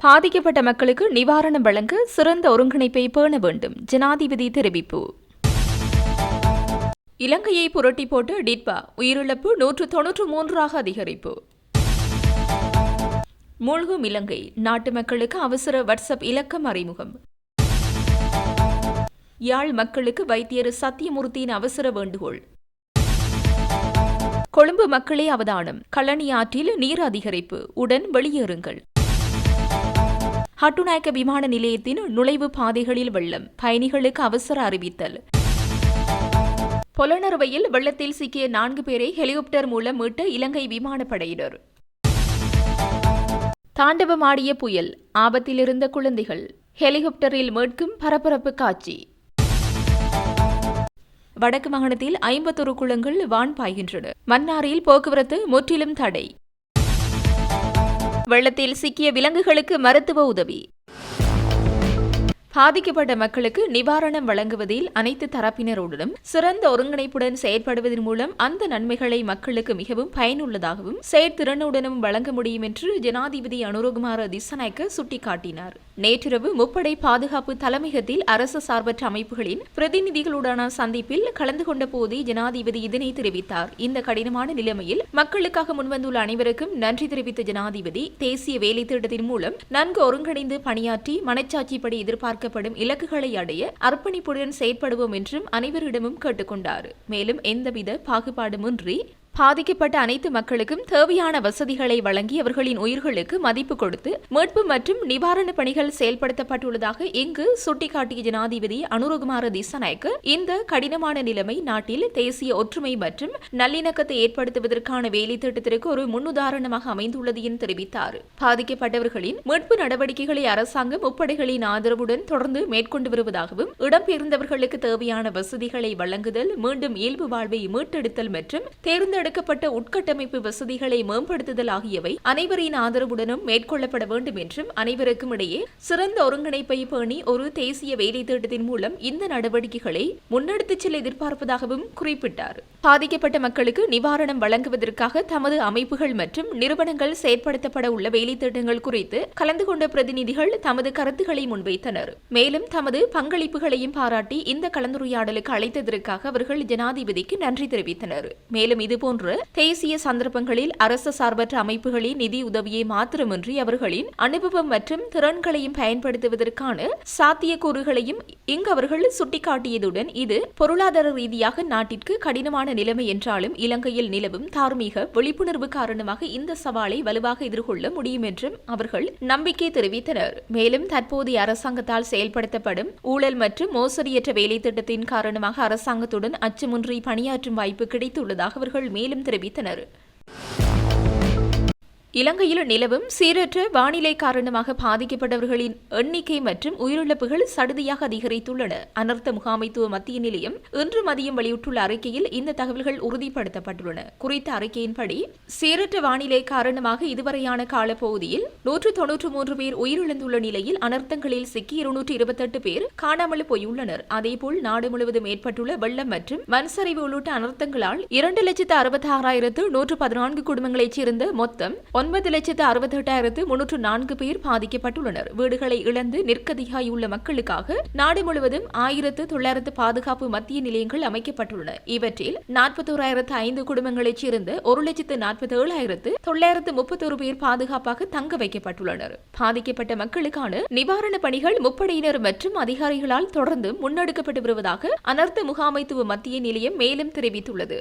பாதிக்கப்பட்ட மக்களுக்கு நிவாரணம் வழங்க சிறந்த ஒருங்கிணைப்பை பேண வேண்டும். ஜனாதிபதி தெரிவிப்பு. இலங்கையை புரட்டி போட்டு டிட்பா உயிரிழப்பு நூற்று தொன்னூற்று மூன்றாக அதிகரிப்பு. மூழ்கும் இலங்கை நாட்டு மக்களுக்கு அவசர வாட்ஸ்அப் இலக்கம் அறிமுகம். யாழ் மக்களுக்கு வைத்தியர் சத்தியமூர்த்தியின் அவசர வேண்டுகோள். கொழும்பு மக்களே அவதானம். கழனி ஆற்றில் நீர் அதிகரிப்பு. உடன் வெளியேறுங்கள். ஹட்டுநாயக்க விமான நிலையத்தின் நுழைவு பாதைகளில் வெள்ளம். பயணிகளுக்கு அவசர அறிவித்தல். பொலனறுவையில் வெள்ளத்தில் சிக்கிய நான்கு பேரை ஹெலிகாப்டர் மூலம் மீட்ட இலங்கை விமானப்படையினர். தாண்டவமாடிய புயல் ஆபத்தில் இருந்த குழந்தைகள். ஹெலிகாப்டரில் மீட்கும் பரபரப்பு காட்சி. வடக்கு மாகாணத்தில் ஐம்பத்தொரு குளங்கள் வான் பாய்கின்றன. மன்னாரில் போக்குவரத்து முற்றிலும் தடை. வெள்ளத்தில் சிக்கிய விலங்குகளுக்கு மருத்துவ உதவி. பாதிக்கப்பட்ட மக்களுக்கு நிவாரணம் வழங்குவதில் அனைத்து தரப்பினருடனும் சிறந்த ஒருங்கிணைப்புடன் செயற்படுவதன் மூலம் அந்த நன்மைகளை மக்களுக்கு மிகவும் பயனுள்ளதாகவும் செயற்திறனுடனும் வழங்க முடியும் என்று ஜனாதிபதி அனுரகுமார திசநாயக்க சுட்டிக்காட்டினார். நேற்றிரவு முப்படை பாதுகாப்பு தலைமையகத்தில் அரசு சார்பற்ற அமைப்புகளின் பிரதிநிதிகளுடனான சந்திப்பில் கலந்து கொண்ட போதே ஜனாதிபதி இதனை தெரிவித்தார். இந்த கடினமான நிலைமையில் மக்களுக்காக முன்வந்துள்ள அனைவருக்கும் நன்றி தெரிவித்த ஜனாதிபதி தேசிய வேலை திட்டத்தின் மூலம் நன்கு ஒருங்கிணைந்து பணியாற்றி மனச்சாட்சிப்படி எதிர்பார்க்க பார்க்கப்படும் இலக்குகளை அடைய அர்ப்பணிப்புடன் செயற்படுவோம் என்றும் அனைவரிடமும் கேட்டுக்கொண்டார். மேலும் எந்தவித பாகுபாடுமின்றி பாதிக்கப்பட்ட அனைத்து மக்களுக்கும் தேவையான வசதிகளை வழங்கி அவர்களின் உயிர்களுக்கு மதிப்பு கொடுத்து மீட்பு மற்றும் நிவாரணப் பணிகள் செயல்படுத்தப்பட்டுள்ளதாக இங்கு சுட்டிக்காட்டிய ஜனாதிபதி அனுரகுமார திசநாயக்கு இந்த கடினமான நிலைமை நாட்டில் தேசிய ஒற்றுமை மற்றும் நல்லிணக்கத்தை ஏற்படுத்துவதற்கான வேலை திட்டத்திற்கு ஒரு முன்னுதாரணமாக அமைந்துள்ளது என தெரிவித்தார். பாதிக்கப்பட்டவர்களின் மீட்பு நடவடிக்கைகளை அரசாங்கம் முப்படைகளின் ஆதரவுடன் தொடர்ந்து மேற்கொண்டு வருவதாகவும் இடம்பெயர்ந்தவர்களுக்கு தேவையான வசதிகளை வழங்குதல் மீண்டும் இயல்பு வாழ்வை மீட்டெடுத்தல் மற்றும் எடுக்கப்பட்ட உட்கட்டமைப்பு வசதிகளை மேம்படுத்துதல் ஆகியவை அனைவரின் ஆதரவுடனும் மேற்கொள்ளப்பட வேண்டும் என்றும் அனைவருக்கும் இடையே சிறந்த ஒருங்கிணைப்பை பேணி ஒரு தேசிய வேலை திட்டத்தின் மூலம் இந்த நடவடிக்கைகளை முன்னெடுத்துச் செல்ல எதிர்பார்ப்பதாகவும் குறிப்பிட்டார். பாதிக்கப்பட்ட மக்களுக்கு நிவாரணம் வழங்குவதற்காக தமது அமைப்புகள் மற்றும் நிறுவனங்கள் செயற்படுத்தப்பட உள்ள வேலை திட்டங்கள் குறித்து கலந்து கொண்ட பிரதிநிதிகள் தமது கருத்துக்களை முன்வைத்தனர். மேலும் தமது பங்களிப்புகளையும் பாராட்டி இந்த கலந்துரையாடலுக்கு அழைத்ததற்காக அவர்கள் ஜனாதிபதிக்கு நன்றி தெரிவித்தனர். மேலும் இதுபோன்ற தேசிய சந்தர்ப்பங்களில் அரசு சார்பற்ற அமைப்புகளின் நிதி உதவியை மாத்திரமின்றி அவர்களின் அனுபவம் மற்றும் திறன்களையும் பயன்படுத்துவதற்கான சாத்தியக்கூறுகளையும் இங்கு அவர்கள் சுட்டிக்காட்டியதுடன் இது பொருளாதார ரீதியாக நாட்டிற்கு கடினமான நிலைமை என்றாலும் இலங்கையில் நிலவும் தார்மீக விழிப்புணர்வு காரணமாக இந்த சவாலை வலுவாக எதிர்கொள்ள முடியும் என்றும் அவர்கள் நம்பிக்கை தெரிவித்தனர். மேலும் தற்போதைய அரசாங்கத்தால் செயல்படுத்தப்படும் ஊழல் மற்றும் மோசடியற்ற வேலை திட்டத்தின் காரணமாக அரசாங்கத்துடன் அச்சமின்றி பணியாற்றும் வாய்ப்பு கிடைத்துள்ளதாக அவர்கள் மேலும் தெரிவித்தனர். இலங்கையில் நிலவும் சீரற்ற வானிலை காரணமாக பாதிக்கப்பட்டவர்களின் எண்ணிக்கை மற்றும் உயிரிழப்புகள் சடுதியாக அதிகரித்துள்ளன. அனர்த்த முகாமைத்துவ மத்திய நிலையம் இன்று மதியம் வெளியிட்டுள்ள அறிக்கையில் இந்த தகவல்கள் உறுதிப்படுத்தப்பட்டுள்ளன. குறித்த அறிக்கையின்படி சீரற்ற வானிலை காரணமாக இதுவரையான காலப்பகுதியில் நூற்று தொன்னூற்று மூன்று பேர் உயிரிழந்துள்ள நிலையில் அனர்த்தங்களில் சிக்கி இருநூற்று இருபத்தெட்டு பேர் காணாமல் போயுள்ளனர். அதேபோல் நாடு முழுவதும் ஏற்பட்டுள்ள வெள்ளம் மற்றும் மண்சரிவு உள்ளிட்ட அனர்த்தங்களால் இரண்டு லட்சத்து அறுபத்தி ஆறாயிரத்து நூற்று பதினான்கு குடும்பங்களைச் சேர்ந்த மொத்தம் ஒன்பது லட்சத்து அறுபத்தி எட்டாயிரத்து முன்னூற்று நான்கு பேர் பாதிக்கப்பட்டுள்ளனர். வீடுகளை இழந்து நிற்கதியாயுள்ள மக்களுக்காக நாடு முழுவதும் ஆயிரத்து தொள்ளாயிரத்து பாதுகாப்பு மத்திய நிலையங்கள் அமைக்கப்பட்டுள்ளன. இவற்றில் நாற்பத்தோராயிரத்து ஐந்து குடும்பங்களைச் சேர்ந்த ஒரு லட்சத்து நாற்பத்தி ஏழாயிரத்து தொள்ளாயிரத்து முப்பத்தொரு பேர் பாதுகாப்பாக தங்க வைக்கப்பட்டுள்ளனர். பாதிக்கப்பட்ட மக்களுக்கான நிவாரணப் பணிகள் முப்படையினர் மற்றும் அதிகாரிகளால் தொடர்ந்து முன்னெடுக்கப்பட்டு வருவதாக அனர்த்த முகாமைத்துவ மத்திய நிலையம் மேலும் தெரிவித்துள்ளது.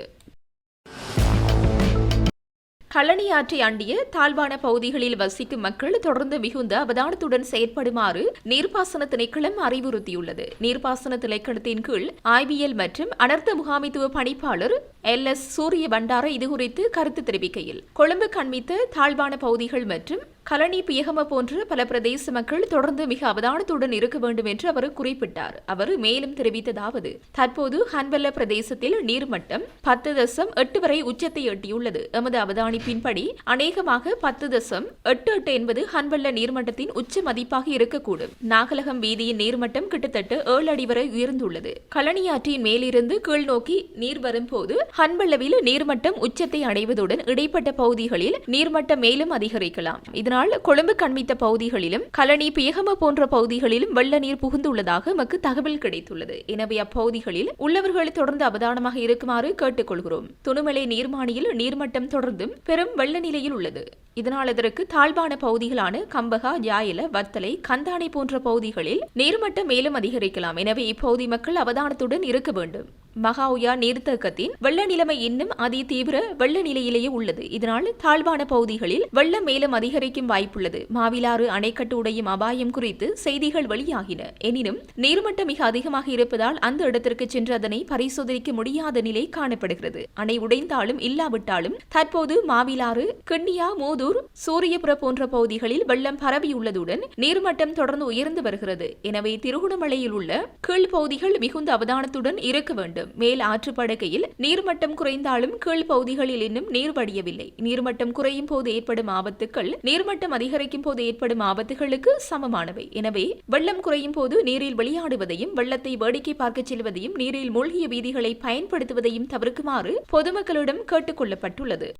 கழனி ஆற்றை அண்டிய தாழ்வான பகுதிகளில் வசிக்கும் மக்கள் தொடர்ந்து மிகுந்த அவதானத்துடன் செயற்படுமாறு நீர்ப்பாசன திணைக்களம் அறிவுறுத்தியுள்ளது. நீர்ப்பாசன திணைக்களத்தின் கீழ் ஐபிஎல் மற்றும் அனர்த்த முகாமைத்துவ பணிப்பாளர் எல். எஸ். சூரிய பண்டார இதுகுறித்து கருத்து தெரிவிக்கையில் கொழும்பு கண்மித்த தாழ்வான பகுதிகள் மற்றும் கலனி பியகம போன்ற பல பிரதேச மக்கள் தொடர்ந்து மிக அவதானத்துடன் இருக்க வேண்டும் என்று அவர் குறிப்பிட்டார். அவர் மேலும் தெரிவித்ததாவது தற்போது ஹன்வெல்ல பிரதேசத்தில் நீர்மட்டம் பத்து தசம் எட்டு வரை உச்சத்தை எட்டியுள்ளது. எமது அவதானிப்பின்படி அநேகமாக பத்து தசம் எட்டு எட்டு என்பது ஹன்வெல்ல நீர்மட்டத்தின் உச்ச மதிப்பாக இருக்கக்கூடும். நாகலகம் வீதியின் நீர்மட்டம் கிட்டத்தட்ட ஏழு அடி வரை உயர்ந்துள்ளது. கழனியாற்றின் மேலிருந்து கீழ் நோக்கி நீர் வரும்போது ஹன்வெல்லவில் நீர்மட்டம் உச்சத்தை அடைவதுடன் இடைப்பட்ட பகுதிகளில் நீர்மட்டம் மேலும் அதிகரிக்கலாம். இதனால் இதனால் கொழும்பு கண்மித்த பகுதிகளிலும் கலனி பேகம போன்ற பகுதிகளிலும் வெள்ள நீர் புகுந்துள்ளதாக எமக்கு தகவல் கிடைத்துள்ளது. எனவே அப்பகுதிகளில் உள்ளவர்கள் தொடர்ந்து அவதானமாக இருக்குமாறு கேட்டுக்கொள்கிறோம். துணுமலை நீர்மானியில் நீர்மட்டம் தொடர்ந்தும் பெரும் வெள்ள நிலையில் உள்ளது. இதனால் இதற்கு தாழ்வான பகுதிகளான கம்பகா ஜாயல வத்தலை கந்தானை போன்ற பகுதிகளில் நீர்மட்டம் மேலும் அதிகரிக்கலாம். எனவே இப்பகுதி மக்கள் அவதானத்துடன் இருக்க வேண்டும். மகாவுயா நீர்த்தேக்கத்தின் வெள்ள நிலைமை இன்னும் அதி தீவிர வெள்ள நிலையிலேயே உள்ளது. இதனால் தாழ்வான பகுதிகளில் வெள்ளம் மேலும் அதிகரிக்கும் வாய்ப்புள்ளது. மாவிலாறு அணைக்கட்டு உடையும் அபாயம் குறித்து செய்திகள் வெளியாகின. எனினும் நீர்மட்டம் மிக அதிகமாக இருப்பதால் அந்த இடத்திற்கு சென்று அதனை பரிசோதனைக்க முடியாத நிலை காணப்படுகிறது. அணை உடைந்தாலும் இல்லாவிட்டாலும் தற்போது மாவிலாறு கிண்ணியா மூதூர் சூரியபுர போன்ற பகுதிகளில் வெள்ளம் பரவியுள்ளதுடன் நீர்மட்டம் தொடர்ந்து உயர்ந்து வருகிறது. எனவே திருகுணமலையில் உள்ள கீழ்ப்பகுதிகள் மிகுந்த அவதானத்துடன் இருக்க வேண்டும். மேல் ஆற்றுப்படுகையில் நீர்மட்டம் குறைந்தாலும் கீழ் பகுதிகளில் இன்னும் நீர் வடியவில்லை. நீர்மட்டம் குறையும் போது ஏற்படும் ஆபத்துக்கள் நீர்மட்டம் அதிகரிக்கும் போது ஏற்படும் ஆபத்துகளுக்கு சமமானவை. எனவே வெள்ளம் குறையும் போது நீரில் விளையாடுவதையும் வெள்ளத்தை வேடிக்கை பார்க்க செல்வதையும் நீரில் மூழ்கிய வீதிகளை பயன்படுத்துவதையும் தவிர்க்குமாறு பொதுமக்களிடம் கேட்டுக் கொள்ளப்பட்டுள்ளது.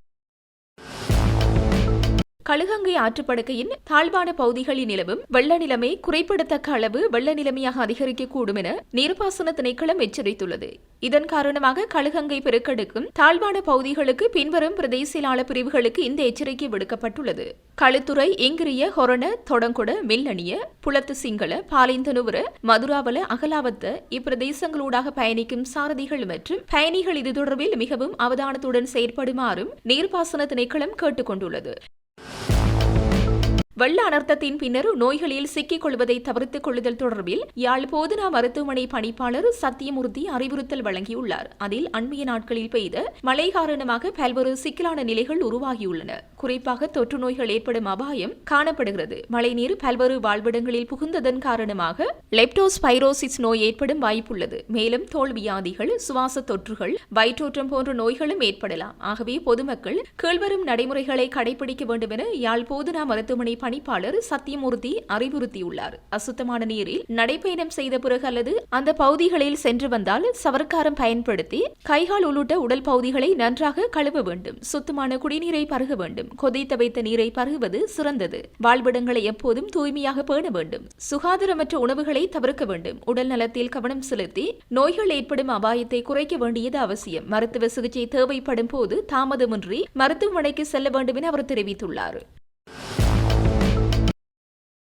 கழுகங்கை ஆற்றுப்படுக்கையின் தாழ்வான பகுதிகளில் நிலவும் வெள்ள நிலைமை குறைப்படத்தக்க அளவு வெள்ள நிலைமையாக அதிகரிக்கக்கூடும் என நீர்ப்பாசன திணைக்களம் எச்சரித்துள்ளது. இதன் காரணமாக கழுகங்கை பெருக்கெடுக்கும் தாழ்வான பகுதிகளுக்கு பின்வரும் பிரதேசியலாள பிரிவுகளுக்கு இந்த எச்சரிக்கை விடுக்கப்பட்டுள்ளது. களுத்துறை எங்கிரிய ஹொரண தொடங்குட மில்லணிய புலத்து சிங்கள பாலிந்தனுவர மதுராவல அகலாவத்த இப்பிரதேசங்களூடாக பயணிக்கும் சாரதிகள் மற்றும் பயணிகள் இது தொடர்பில் மிகவும் அவதானத்துடன் செயற்படுமாறும் நீர்ப்பாசன திணைக்களம் கேட்டுக்கொண்டுள்ளது. கேட்டுக் கொண்டுள்ளது வெள்ள அனர்த்தத்தின் பின்னர் நோய்களில் சிக்கிக் கொள்வதை தவிர்த்துக் கொள்ளுதல் தொடர்பில் யாழ் போதனா மருத்துவமனை பணிப்பாளர் சத்தியமூர்த்தி அறிவுறுத்தல் வழங்கியுள்ளார். அதில் அண்மைய நாட்களில் பெய்த மழை காரணமாக பல்வேறு சிக்கலான நிலைகள் உருவாகியுள்ளன. குறிப்பாக தொற்று நோய்கள் ஏற்படும் அபாயம் காணப்படுகிறது. மழைநீர் பல்வேறு வாழ்விடங்களில் புகுந்ததன் காரணமாக லெப்டோஸ்பைரோசிஸ் நோய் ஏற்படும் வாய்ப்புள்ளது. மேலும் தோல் வியாதிகள் சுவாச தொற்றுகள் வயிற்றோற்றம் போன்ற நோய்களும் ஏற்படலாம். ஆகவே பொதுமக்கள் கீழ்வரும் நடைமுறைகளை கடைபிடிக்க வேண்டும் என யாழ் போதனா மருத்துவமனை பணிப்பாளர் சத்தியமூர்த்தி அறிவுறுத்தியுள்ளார். அசுத்தமான நீரில் நடைபயணம் செய்த பிறகு அல்லது அந்த பகுதிகளில் சென்று வந்தால் சவர்க்காரம் பயன்படுத்தி கைகால் உள்ளிட்ட உடல் பகுதிகளை நன்றாக கழுவ வேண்டும். சுத்தமான குடிநீரை பருக வேண்டும். கொதித்த வைத்த நீரை பருகுவது சிறந்தது. வாழ்விடங்களை எப்போதும் தூய்மையாக பேண வேண்டும். சுகாதாரமற்ற உணவுகளை தவிர்க்க வேண்டும். உடல் நலத்தில் கவனம் செலுத்தி நோய்கள் ஏற்படும் அபாயத்தை குறைக்க வேண்டியது அவசியம். மருத்துவ சிகிச்சை தேவைப்படும் போது தாமதமின்றி மருத்துவமனைக்கு செல்ல வேண்டும் என அவர் தெரிவித்துள்ளார்.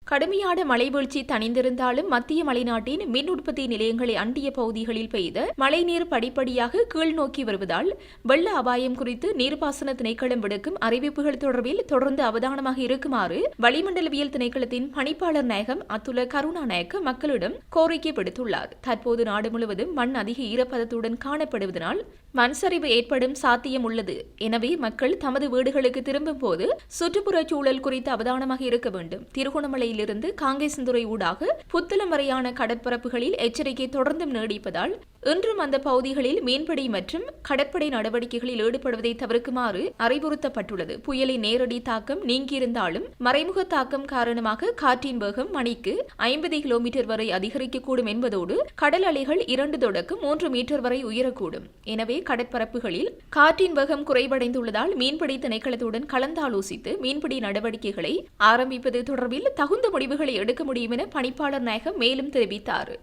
கடுமையான மழைவீழ்ச்சி தணிந்திருந்தாலும் மத்திய மலைநாட்டின் மின் உற்பத்தி நிலையங்களை அண்டிய பகுதிகளில் பெய்த மழைநீர் படிப்படியாக கீழ் நோக்கி வருவதால் வெள்ள அபாயம் குறித்து நீர்ப்பாசன திணைக்களம் விடுக்கும் அறிவிப்புகள் தொடர்பில் தொடர்ந்து அவதானமாக இருக்குமாறு வளிமண்டலவியல் திணைக்களத்தின் பணிப்பாளர் நாயகம் அத்துல கருணாநாயக்க மக்களிடம் கோரிக்கை விடுத்துள்ளார். தற்போது நாடு முழுவதும் மண் அதிக ஈரப்பதத்துடன் காணப்படுவதனால் மண் சரிவு ஏற்படும் சாத்தியம் உள்ளது. எனவே மக்கள் தமது வீடுகளுக்கு திரும்பும் போது சுற்றுப்புறச் சூழல் குறித்து அவதானமாக இருக்க வேண்டும். திருகோணமலை இருந்து காங்கேசந்துறை ஊடாக புத்தளம் வரையான கடற்பரப்புகளில் எச்சரிக்கை தொடர்ந்தும் நீடிப்பதால் இன்றும் அந்த பகுதிகளில் மீன்பிடி மற்றும் கடற்படை நடவடிக்கைகளில் ஈடுபடுவதை தவிர்க்குமாறு அறிவுறுத்தப்பட்டுள்ளது. புயலின் நேரடி தாக்கம் நீங்கியிருந்தாலும் மறைமுக தாக்கம் காரணமாக காற்றின் வேகம் மணிக்கு ஐம்பது கிலோமீட்டர் வரை அதிகரிக்கக்கூடும் என்பதோடு கடல் அலைகள் இரண்டு தொடக்கம் மூன்று மீட்டர் வரை உயரக்கூடும். எனவே கடற்பரப்புகளில் காற்றின் வேகம் குறைவடைந்துள்ளதால் மீன்பிடி திணைக்களத்துடன் கலந்தாலோசித்து மீன்பிடி நடவடிக்கைகளை ஆரம்பிப்பது தொடர்பில் தகுந்த முடிவுகளை எடுக்க முடியும் என பணிப்பாளர் நாயகம் மேலும் தெரிவித்தார்.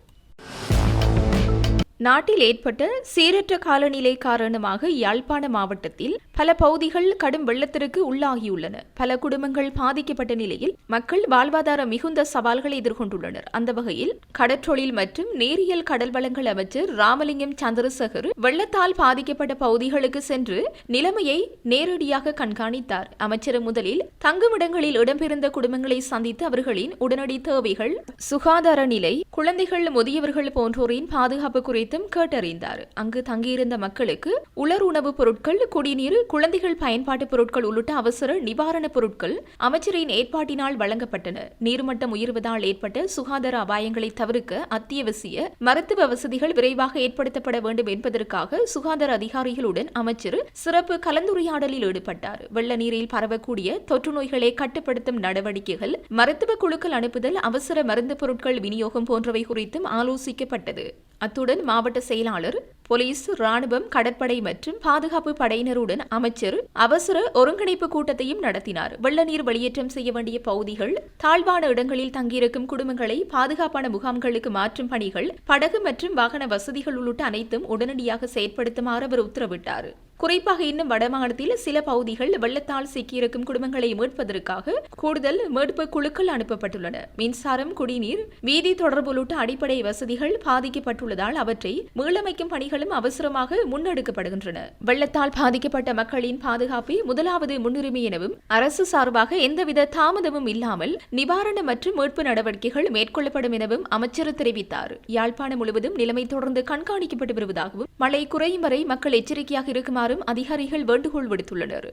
நாட்டில் ஏற்பட்ட சீரற்ற காலநிலை காரணமாக யாழ்ப்பாண மாவட்டத்தில் பல பகுதிகள் கடும் வெள்ளத்திற்கு உள்ளாகியுள்ளன. பல குடும்பங்கள் பாதிக்கப்பட்ட நிலையில் மக்கள் வாழ்வாதார மிகுந்த சவால்களை எதிர்கொண்டுள்ளனர். அந்த வகையில் கடற்றொழில் மற்றும் நேரியல் கடல் வளங்கள் அமைச்சர் ராமலிங்கம் சந்திரசேகர் வெள்ளத்தால் பாதிக்கப்பட்ட பகுதிகளுக்கு சென்று நிலைமையை நேரடியாக கண்காணித்தார். அமைச்சர் முதலில் தங்குமிடங்களில் இடம்பெயர்ந்த குடும்பங்களை சந்தித்து அவர்களின் உடனடி தேவைகள் சுகாதார நிலை குழந்தைகள் முதியவர்கள் போன்றோரின் பாதுகாப்பு குறித்து குறித்தும் கேட்டறிந்தார். அங்கு தங்கியிருந்த மக்களுக்கு உலர் உணவுப் பொருட்கள் குடிநீர் குழந்தைகள் பயன்பாட்டு பொருட்கள் உள்ளிட்ட அவசர நிவாரணப் பொருட்கள் அமைச்சரின் ஏற்பாட்டினால் வழங்கப்பட்டன. நீர்மட்டம் உயர்வதால் ஏற்பட்ட சுகாதார அபாயங்களை தவிர்க்க அத்தியாவசிய மருத்துவ வசதிகள் விரைவாக ஏற்படுத்தப்பட வேண்டும் என்பதற்காக சுகாதார அதிகாரிகளுடன் அமைச்சர் சிறப்பு கலந்துரையாடலில் ஈடுபட்டார். வெள்ள நீரில் பரவக்கூடிய தொற்று நோய்களை கட்டுப்படுத்தும் நடவடிக்கைகள் மருத்துவ குழுக்கள் அனுப்புதல் அவசர மருந்து பொருட்கள் விநியோகம் போன்றவை குறித்தும் ஆலோசிக்கப்பட்டது. அத்துடன் மாவட்ட செயலாளர் போலீஸ் ராணுவம் கடற்படை மற்றும் பாதுகாப்பு படையினருடன் அமைச்சர் அவசர ஒருங்கிணைப்பு கூட்டத்தையும் நடத்தினார். வெள்ள நீர் வெளியேற்றம் செய்ய வேண்டிய பகுதிகள் தாழ்வான இடங்களில் தங்கியிருக்கும் குடும்பங்களை பாதுகாப்பான முகாம்களுக்கு மாற்றும் பணிகள் படகு மற்றும் வாகன வசதிகள் உள்ளிட்ட அனைத்தும் உடனடியாக செயற்படுத்துமாறு அவர் உத்தரவிட்டார். குறிப்பாக இன்னும் வடமாநிலத்தில் சில பகுதிகள் வெள்ளத்தால் சிக்கியிருக்கும் குடும்பங்களை மீட்பதற்காக கூடுதல் மீட்பு குழுக்கள் அனுப்பப்பட்டுள்ளன. மின்சாரம் குடிநீர் வீதி தொடர்பு உள்ளிட்ட அடிப்படை வசதிகள் பாதிக்கப்பட்டுள்ளதால் அவற்றை மீளமைக்கும் பணிகளும் அவசரமாக முன்னெடுக்கப்படுகின்றன. வெள்ளத்தால் பாதிக்கப்பட்ட மக்களின் பாதுகாப்பை முதலாவது முன்னுரிமை எனவும் அரசு சார்பாக எந்தவித தாமதமும் இல்லாமல் நிவாரண மற்றும் மீட்பு நடவடிக்கைகள் மேற்கொள்ளப்படும் எனவும் அமைச்சர் தெரிவித்தார். யாழ்ப்பாணம் முழுவதும் நிலைமை தொடர்ந்து கண்காணிக்கப்பட்டு வருவதாகவும் மழை குறையும் வரை மக்கள் எச்சரிக்கையாக இருக்குமாறு வருமாறும் அதிகாரிகள் வேண்டுகோள் விடுத்துள்ளனர்.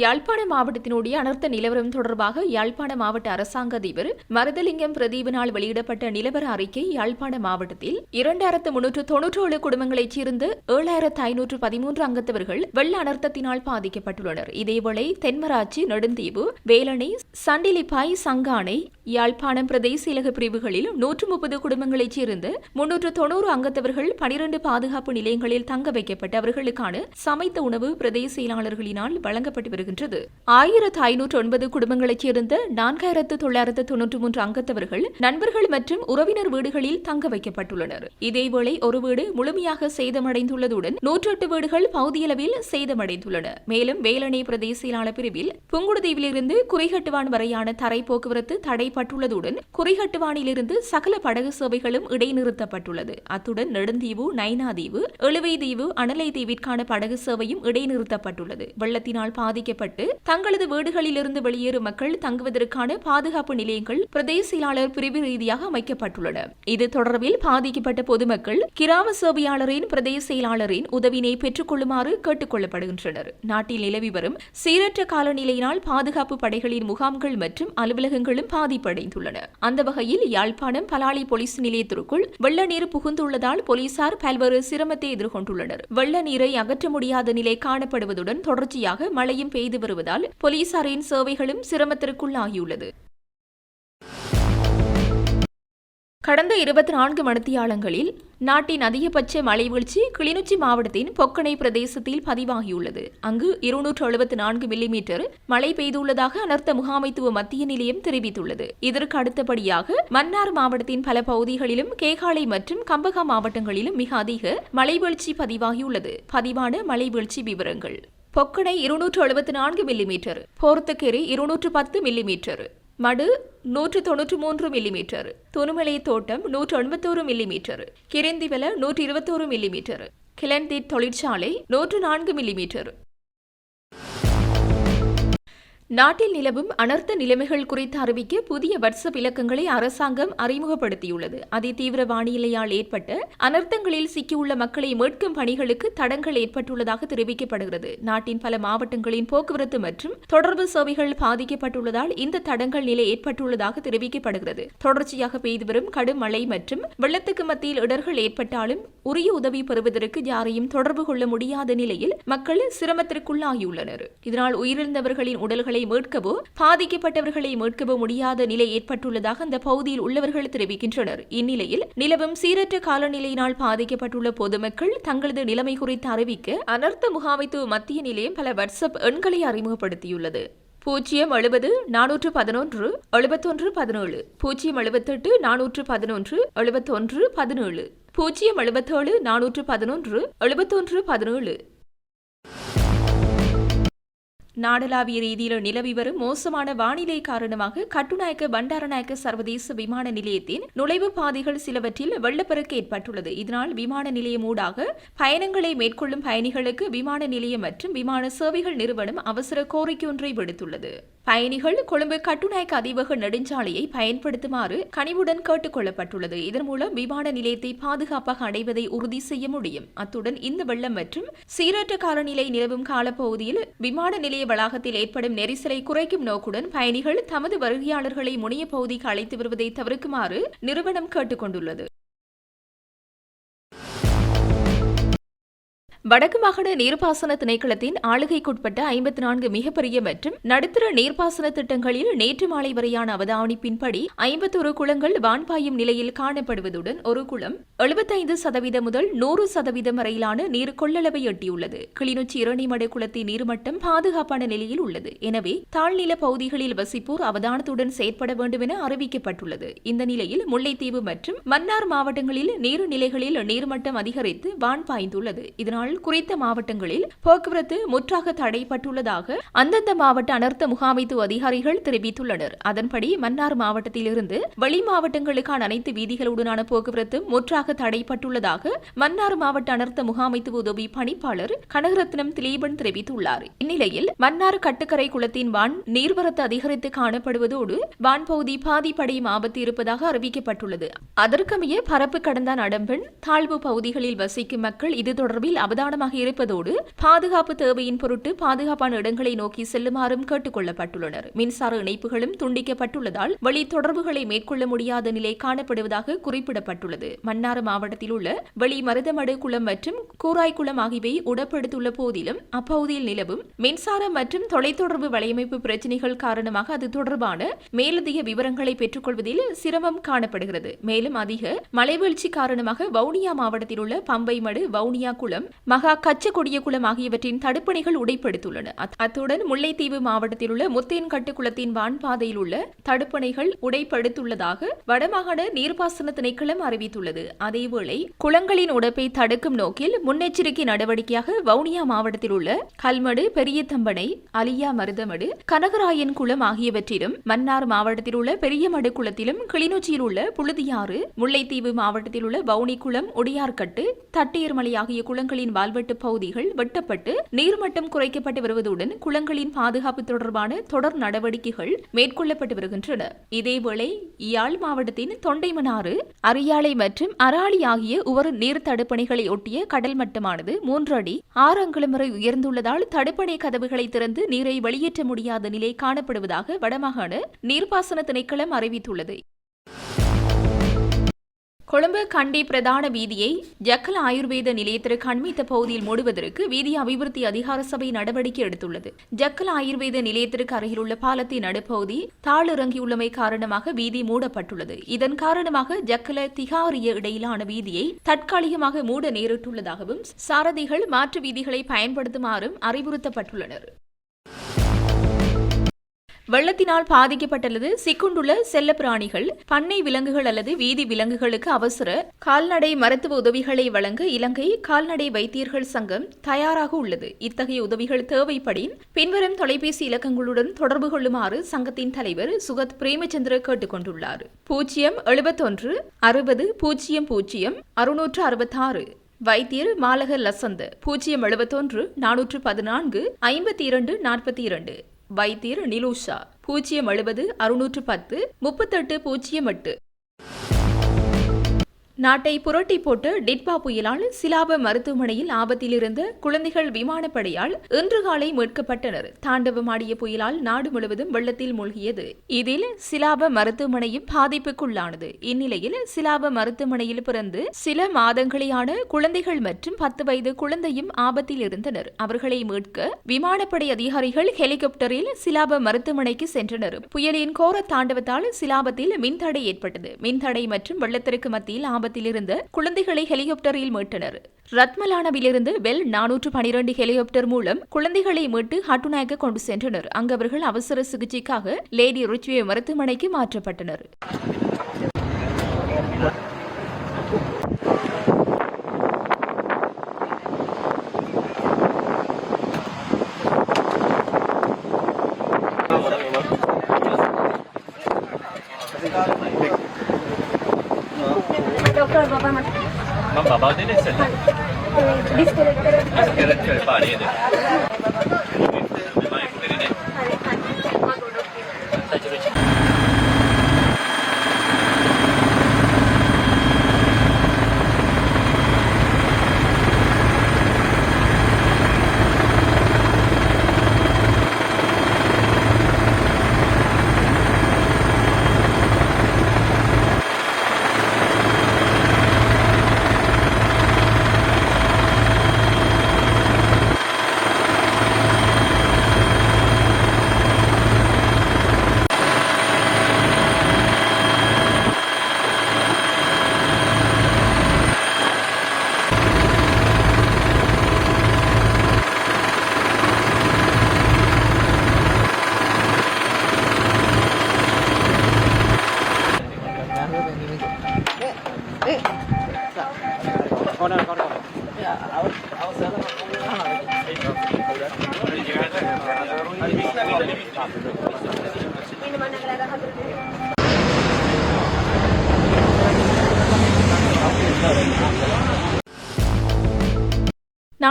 யாழ்ப்பாண மாவட்டத்தினுடைய அனர்த்த நிலவரம் தொடர்பாக யாழ்ப்பாண மாவட்ட அரசாங்க அதிபர் மருதலிங்கம் பிரதீபனால் வெளியிடப்பட்ட நிலவர அறிக்கை யாழ்ப்பாண மாவட்டத்தில் இரண்டாயிரத்து முன்னூற்று தொன்னூற்றி ஏழு குடும்பங்களைச் சேர்ந்த ஏழாயிரத்து ஐநூற்று பதிமூன்று அங்கத்தவர்கள் வெள்ள அனர்த்தத்தினால் பாதிக்கப்பட்டுள்ளனர். இதேவேளை தென்மராட்சி நெடுந்தீவு வேலணை சண்டிலிப்பாய் சங்கானை யாழ்ப்பாணம் பிரதேச இலக பிரிவுகளில் நூற்று முப்பது குடும்பங்களைச் சேர்ந்த முன்னூற்று தொன்னூறு அங்கத்தவர்கள் பனிரண்டு பாதுகாப்பு நிலையங்களில் தங்க வைக்கப்பட்டு அவர்களுக்கான சமைத்த உணவு பிரதேச செயலாளர்களினால் வழங்கப்பட்டு வருகின்றது. ஆயிரத்து ஐநூற்று ஒன்பது குடும்பங்களைச் சேர்ந்த நான்காயிரத்து தொள்ளாயிரத்து தொன்னூற்று மூன்று அங்கத்தவர்கள் நண்பர்கள் மற்றும் உறவினர் வீடுகளில் தங்க வைக்கப்பட்டுள்ளனர். இதேவேளை ஒரு வீடு முழுமையாக சேதமடைந்துள்ளதுடன் நூற்றெட்டு வீடுகள் பகுதியளவில் சேதமடைந்துள்ளன. மேலும் வேலணை பிரதேசியலான பிரிவில் புங்குடுதீவிலிருந்து குறைகட்டுவான் வரையான தரை போக்குவரத்து தடைப்பட்டுள்ளதுடன் குறைகட்டுவானிலிருந்து சகல படகு சேவைகளும் இடைநிறுத்தப்பட்டுள்ளது. அத்துடன் நெடுந்தீவு நைனாதீவு எழுவை தீவு அனலை தீவிற்கான படகு சேவையும் இடைநிறுத்தப்பட்டுள்ளது. வெள்ளத்தினால் பாதிக்க செய்யப்பட்டு தங்களது வீடுகளிலிருந்து வெளியேறும் மக்கள் தங்குவதற்கான பாதுகாப்பு நிலையங்கள் பிரதேச செயலாளர் பிரிவு ரீதியாக அமைக்கப்பட்டுள்ளன. இது தொடர்பில் பாதிக்கப்பட்ட பொதுமக்கள் கிராம சேவையாளரின் பிரதேச செயலாளரின் உதவினை பெற்றுக் கொள்ளுமாறு கேட்டுக் கொள்ளப்படுகின்றனர் நாட்டில் நிலவி வரும் சீரற்ற காலநிலையினால் பாதுகாப்பு படைகளின் முகாம்கள் மற்றும் அலுவலகங்களும் பாதிப்படைந்துள்ளன. அந்த வகையில் யாழ்ப்பாணம் பலாலி போலீஸ் நிலையத்திற்குள் வெள்ள நீர் புகுந்துள்ளதால் போலீசார் பல்வேறு சிரமத்தை எதிர்கொண்டுள்ளனர். வெள்ள நீரை அகற்ற முடியாத நிலை காணப்படுவதுடன் தொடர்ச்சியாக மழையும் பெய்து வருவதால் போலீசாரின் சேவைகளும் சிரமத்திற்குள்ளாகியுள்ளது. கடந்த இருபத்தி நான்கு மணித்தியாலங்களில் நாட்டின் அதிகபட்ச மலைவீழ்ச்சி கிளிநொச்சி மாவட்டத்தின் பொக்கனை பிரதேசத்தில் பதிவாகியுள்ளது. அங்கு இருநூற்று எழுபத்தி நான்கு மில்லிமீட்டர் மழை பெய்துள்ளதாக அனர்த்த முகாமைத்துவ மத்திய நிலையம் தெரிவித்துள்ளது. இதற்கு அடுத்தபடியாக மன்னார் மாவட்டத்தின் பல பகுதிகளிலும் கேகாலை மற்றும் கம்பகா மாவட்டங்களிலும் மிக அதிக மலைவீழ்ச்சி பதிவாகியுள்ளது. பதிவான மலைவீழ்ச்சி விவரங்கள். பொக்கனை இருநூற்று எழுபத்தி நான்கு மில்லிமீட்டர் போர்த்தக்கேரி இருநூற்று பத்து மில்லிமீட்டர் மடு நூற்று தொன்னூற்று மூன்று மில்லிமீட்டர் துணுமலை தோட்டம் நூற்று எண்பத்தோரு மில்லிமீட்டர் கிரிந்திவல நூற்றி இருபத்தோரு மில்லிமீட்டர் கிளந்தி தொழிற்சாலை நூற்று நான்கு மில்லிமீட்டர் நாட்டில் நிலவும் அனர்த்த நிலைமைகள் குறித்து அறிவிக்க புதிய வாட்ஸ்அப் இலக்கங்களை அரசாங்கம் அறிமுகப்படுத்தியுள்ளது. அதிதீவிர வானிலையால் ஏற்பட்ட அனர்த்தங்களில் சிக்கியுள்ள மக்களை மீட்கும் பணிகளுக்கு தடங்கள் ஏற்பட்டுள்ளதாக தெரிவிக்கப்படுகிறது. நாட்டின் பல மாவட்டங்களின் போக்குவரத்து மற்றும் தொடர்பு சேவைகள் பாதிக்கப்பட்டுள்ளதால் இந்த தடங்கள் நிலை ஏற்பட்டுள்ளதாக தெரிவிக்கப்படுகிறது. தொடர்ச்சியாக பெய்து வரும் கடும் மழை மற்றும் வெள்ளத்துக்கு மத்தியில் இடர்கள் ஏற்பட்டாலும் உரிய உதவி பெறுவதற்கு யாரையும் தொடர்பு கொள்ள முடியாத நிலையில் மக்கள் சிரமத்திற்குள்ளாகியுள்ளனர். இதனால் உயிரிழந்தவர்களின் உடல்களை உயிர்களை மீட்கவோ பாதிக்கப்பட்டவர்களை மீட்கவோ முடியாத நிலை ஏற்பட்டுள்ளதாக அந்த பகுதியில் உள்ளவர்கள் தெரிவிக்கின்றனர். இந்நிலையில் நிலவும் சீரற்ற காலநிலையினால் பாதிக்கப்பட்டுள்ள பொதுமக்கள் தங்களது நிலைமை குறித்து அறிவிக்க அனர்த்த முகாமைத்துவ மத்திய நிலையம் பல வாட்ஸ்அப் எண்களை அறிமுகப்படுத்தியுள்ளது. பூஜ்ஜியம் எழுபது நானூற்று பதினொன்று எழுபத்தொன்று பதினேழு. பூஜ்ஜியம் எழுபத்தெட்டு நானூற்று பதினொன்று எழுபத்தொன்று பதினேழு. பூஜ்ஜியம் எழுபத்தேழு நானூற்று பதினொன்று எழுபத்தொன்று பதினேழு. நாடளாவிய ரீதியில் நிலவி வரும் மோசமான வானிலை காரணமாக கட்டுநாயக்க பண்டாரநாயக்க சர்வதேச விமான நிலையத்தின் நுழைவு பாதைகள் சிலவற்றில் வெள்ளப்பெருக்கு ஏற்பட்டுள்ளது. இதனால் விமான நிலையம் ஊடாக பயணங்களை மேற்கொள்ளும் பயணிகளுக்கு விமான நிலையம் மற்றும் விமான சேவைகள் நிறுவனம் அவசர கோரிக்கை ஒன்றை விடுத்துள்ளது. பயணிகள் கொழும்பு கட்டுநாயக்க அதிவக நெடுஞ்சாலையை பயன்படுத்துமாறு கனிவுடன் கேட்டுக் கொள்ளப்பட்டுள்ளது. இதன் மூலம் விமான நிலையத்தை பாதுகாப்பாக அடைவதை உறுதி செய்ய முடியும். அத்துடன் இந்த வெள்ளம் மற்றும் சீரற்ற காலநிலை நிலவும் காலப்பகுதியில் விமான நிலைய வளாகத்தில் ஏற்படும் நெரிசலை குறைக்கும் நோக்குடன் பயணிகள் தமது வருகையாளர்களை முனைய பகுதிக்கு அழைத்து வருவதை தவிர்க்குமாறு நிறுவனம் கேட்டுக் கொண்டுள்ளது வடக்கு மாகாண நீர்ப்பாசன திணைக்களத்தின் ஆளுகைக்குட்பட்ட ஐம்பத்தி நான்கு மிகப்பெரிய மற்றும் நடுத்தர நீர்ப்பாசன திட்டங்களில் நேற்று மாலை வரையான அவதானிப்பின்படி ஐம்பத்தொரு குளங்கள் வான்பாயும் நிலையில் காணப்படுவதுடன் ஒரு குளம் எழுபத்தைந்து சதவீதம் முதல் நூறு சதவீதம் வரையிலான நீர் கொள்ளளவை எட்டியுள்ளது. கிளிநொச்சி இரணிமடை குளத்தின் நீர்மட்டம் பாதுகாப்பான நிலையில் உள்ளது. எனவே தாழ்நில பகுதிகளில் வசிப்போர் அவதானத்துடன் செயற்பட வேண்டும் என அறிவிக்கப்பட்டுள்ளது. இந்த நிலையில் முல்லைத்தீவு மற்றும் மன்னார் மாவட்டங்களில் நீர்நிலைகளில் நீர்மட்டம் அதிகரித்து வான் பாய்ந்துள்ளது. இதனால் குறித்த மாவட்டங்களில் போக்குவரத்து முற்றாக தடைப்பட்டுள்ளதாக அந்தந்த மாவட்ட அனர்த்த முகாமைத்துவ அதிகாரிகள் தெரிவித்துள்ளனர். அதன்படி மன்னார் மாவட்டத்திலிருந்து வெளி மாவட்டங்களுக்கான அனைத்து வீதிகளுடனான போக்குவரத்து முற்றாக தடைப்பட்டுள்ளதாக மன்னார் மாவட்ட அனர்த்த முகாமைத்துவ உதவி பணிப்பாளர் கனகரத்னம் திலீபன் தெரிவித்துள்ளார். இந்நிலையில் மன்னார் கட்டுக்கரை குளத்தின் வான் நீர்வரத்து அதிகரித்து காணப்படுவதோடு வான்பகுதி பாதிப்படையும் ஆபத்து இருப்பதாக அறிவிக்கப்பட்டுள்ளது. அதற்கமைய பரப்பு கடந்த நடம்பெண் தாழ்வு பகுதிகளில் வசிக்கும் மக்கள் இது தொடர்பில் நிதானமாக இருப்பதோடு பாதுகாப்பு தேவையின் பொருட்டு பாதுகாப்பான இடங்களை நோக்கி செல்லுமாறும் கேட்டுக் கொள்ளப்பட்டுள்ளனர் மின்சார இணைப்புகளும் துண்டிக்கப்பட்டுள்ளதால் வழி தொடர்புகளை மேற்கொள்ள முடியாத நிலை காணப்படுவதாக குறிப்பிடப்பட்டுள்ளது. மன்னார் மாவட்டத்தில் உள்ள வெளி மருதமடு குளம் மற்றும் கூராய்குளம் ஆகியவை உடப்படுத்துள்ள போதிலும் அப்பகுதியில் நிலவும் மின்சாரம் மற்றும் தொலைத்தொடர்பு வலையமைப்பு பிரச்சினைகள் காரணமாக அது தொடர்பான மேலதிக விவரங்களை பெற்றுக்கொள்வதில் சிரமம் காணப்படுகிறது. மேலும் அதிக மலைவீழ்ச்சி காரணமாக வவுனியா மாவட்டத்தில் உள்ள பம்பைமடு வவுனியா குளம் மகா கச்சக்கொடிய குளம் ஆகியவற்றின் தடுப்பணைகள் உடைப்படுத்துள்ளன. அத்துடன் முல்லைத்தீவு மாவட்டத்தில் உள்ள முத்தேன்கட்டு குளத்தின் வான்பாதையில் உள்ள தடுப்பணைகள் உடைப்படுத்துள்ளதாக வடமாகாண நீர்ப்பாசன திணைக்களம் அறிவித்துள்ளது. அதேவேளை குளங்களின் உடைப்பை தடுக்கும் நோக்கில் முன்னெச்சரிக்கை நடவடிக்கையாக வவுனியா மாவட்டத்தில் உள்ள கல்மடு பெரிய தம்பனை அலியா மருதமடு கனகராயன் குளம் ஆகியவற்றிலும் மன்னார் மாவட்டத்தில் உள்ள பெரியமடு குளத்திலும் கிளிநொச்சியில் உள்ள புழுதியாறு முல்லைத்தீவு மாவட்டத்தில் உள்ள வவுனிக்குளம் உடையார்கட்டு தட்டையர்மலை ஆகிய குளங்களின் வால்வெட்டு பகுதிகள் வெட்டப்பட்டு நீர்மட்டம் குறைக்கப்பட்டு வருவதுடன் குளங்களின் பாதுகாப்பு தொடர்பான தொடர் நடவடிக்கைகள் மேற்கொள்ளப்பட்டு வருகின்றன. இதேவேளை யாழ் மாவட்டத்தின் தொண்டைமனாறு அரியாலை மற்றும் அராளி ஆகிய உவர் நீர் தடுப்பணைகளை ஒட்டிய கடல் மட்டமானது மூன்று அடி ஆறு அங்குலம் வரை உயர்ந்துள்ளதால் தடுப்பணை கதவுகளை திறந்து நீரை வெளியேற்ற முடியாத நிலை காணப்படுவதாக வடமாகாண நீர்ப்பாசன திணைக்களம் அறிவித்துள்ளது. கொழும்பு கண்டி பிரதான வீதியை ஜக்கல் ஆயுர்வேத நிலையத்திற்கு அண்மித்த பகுதியில் மூடுவதற்கு வீதி அபிவிருத்தி அதிகார சபை நடவடிக்கை எடுத்துள்ளது. ஜக்கல் ஆயுர்வேத நிலையத்திற்கு அருகிலுள்ள பாலத்தின் நடுப்பகுதி தாளிறங்கியுள்ளமை காரணமாக வீதி மூடப்பட்டுள்ளது. இதன் காரணமாக ஜக்கல திகாரிய இடையிலான வீதியை தற்காலிகமாக மூட நேரிட்டுள்ளதாகவும் சாரதிகள் மாற்று வீதிகளை பயன்படுத்துமாறும் அறிவுறுத்தப்பட்டுள்ளனர். வெள்ளத்தினால் பாதிக்கப்பட்டுள்ளது. சிக்குண்டுள்ள செல்லப்பிராணிகள் பண்ணை விலங்குகள் அல்லது வீதி விலங்குகளுக்கு அவசர கால்நடை மருத்துவ உதவிகளை வழங்க இலங்கை கால்நடை வைத்தியர்கள் சங்கம் தயாராக உள்ளது. இத்தகைய உதவிகள் தேவைப்படின் பின்வரும் தொலைபேசி இலக்கங்களுடன் தொடர்பு கொள்ளுமாறு சங்கத்தின் தலைவர் சுகத் பிரேமச்சந்திர கேட்டுக் கொண்டுள்ளார். பூஜ்ஜியம் எழுபத்தொன்று அறுபது பூஜ்ஜியம் பூஜ்ஜியம் அறுநூற்று அறுபத்தாறு. வைத்தியர் மாலக லசந்த பூஜ்ஜியம் எழுபத்தொன்று நானூற்று பதினான்கு ஐம்பத்தி இரண்டு நாற்பத்தி இரண்டு. வைத்தியர் நிலூஷா. பூஜ்ஜியம் எழுபது அறுநூற்று பத்து முப்பத்தெட்டு பூஜ்ஜியம் எட்டு. நாட்டை புரட்டி போட்டு டிட்பா புயலால் சிலாப மருத்துவமனையில் ஆபத்தில் இருந்த குழந்தைகள் விமானப்படையால் இன்று காலை மீட்கப்பட்டனர். தாண்டவமாடிய புயலால் நாடு முழுவதும் வெள்ளத்தில் மூழ்கியது. இதில் சிலாப மருத்துவமனையும் பாதிப்புக்குள்ளானது. இந்நிலையில் சிலாப மருத்துவமனையில் பிறந்து சில மாதங்களேயான குழந்தைகள் மற்றும் பத்து வயது குழந்தையும் ஆபத்தில் இருந்தனர் அவர்களை மீட்க விமானப்படை அதிகாரிகள் ஹெலிகாப்டரில் சிலாப மருத்துவமனைக்கு சென்றனர். புயலின் கோர தாண்டவத்தால் சிலாபத்தில் மின்தடை ஏற்பட்டது. மின்தடை மற்றும் வெள்ளத்திற்கு மத்தியில் ஆபத்து இருந்த குழந்தைகளை ஹெலிகாப்டரில் மீட்டனர். ரத்மலானவிலிருந்து வெல் நானூற்று பனிரெண்டு ஹெலிகாப்டர் மூலம் குழந்தைகளை மீட்டு ஹட்டுநாயக்க கொண்டு சென்றனர். அங்கு அவர்கள் அவசர சிகிச்சைக்காக லேடி ரிச்வே மருத்துவமனைக்கு மாற்றப்பட்டனர். Sabah denesen. Biz karaktere... Biz karaktere bari edelim.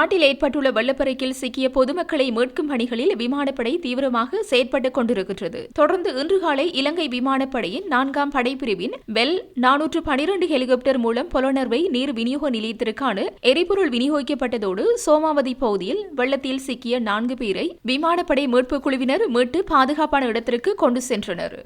நாட்டில் ஏற்பட்டுள்ள வெள்ளப்பெருக்கில் சிக்கிய பொதுமக்களை மீட்கும் பணிகளில் விமானப்படை தீவிரமாக செயற்பட்டுக் கொண்டிருக்கின்றது. தொடர்ந்து இன்று காலை இலங்கை விமானப்படையின் நான்காம் படைப்பிரிவின் பெல் நானூற்று பனிரண்டு ஹெலிகாப்டர் மூலம் புலனர்வை நீர் விநியோக நிலையத்திற்கான எரிபொருள் விநியோகிக்கப்பட்டதோடு சோமாவதி பகுதியில் வெள்ளத்தில் சிக்கிய நான்கு பேரை விமானப்படை மீட்புக் குழுவினர் மீட்டு பாதுகாப்பான இடத்திற்கு கொண்டு சென்றனர்.